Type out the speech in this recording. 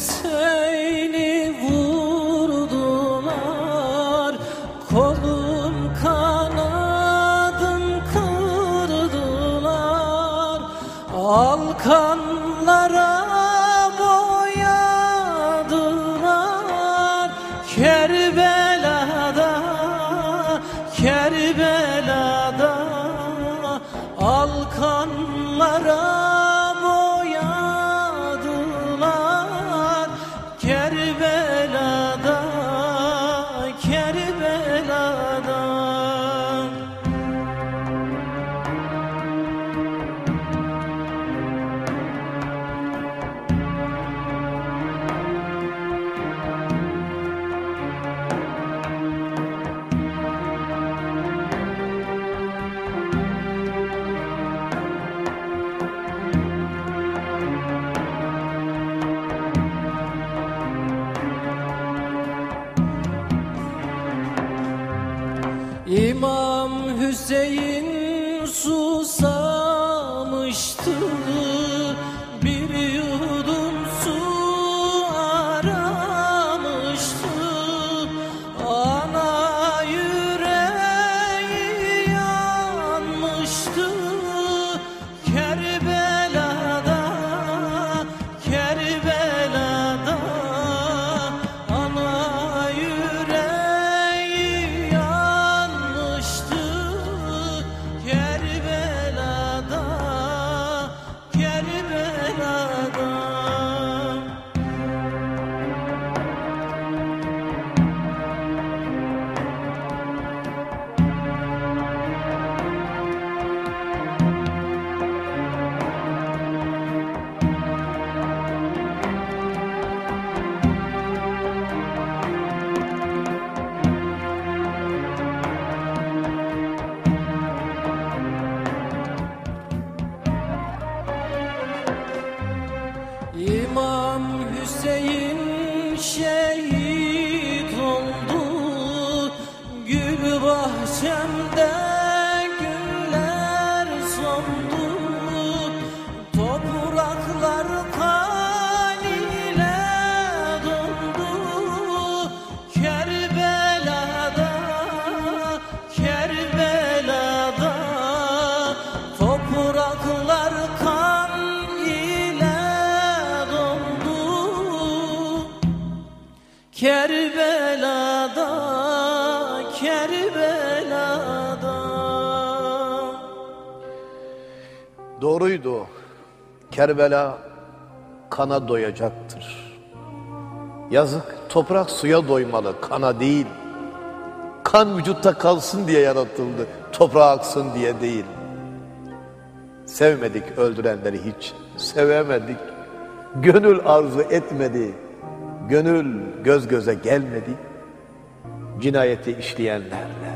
Hüseyin'i vurdular. Kolum kanadım kırdılar. Alkanlara boyadılar. Kerbela'da, Kerbela'da Alkanlara İmam Hüseyin susamıştı İmam Hüseyin şehit oldu. Gül bahçemde Kerbela'da Kerbela'da Doğruydu. Kerbela kana doyacaktır. Yazık toprak suya doymalı, kana değil. Kan vücutta kalsın diye yaratıldı, toprağa aksın diye değil. Sevmedik öldürenleri hiç, sevemedik. Gönül arzu etmedi, gönül göz göze gelmedi. Cinayeti işleyenlerle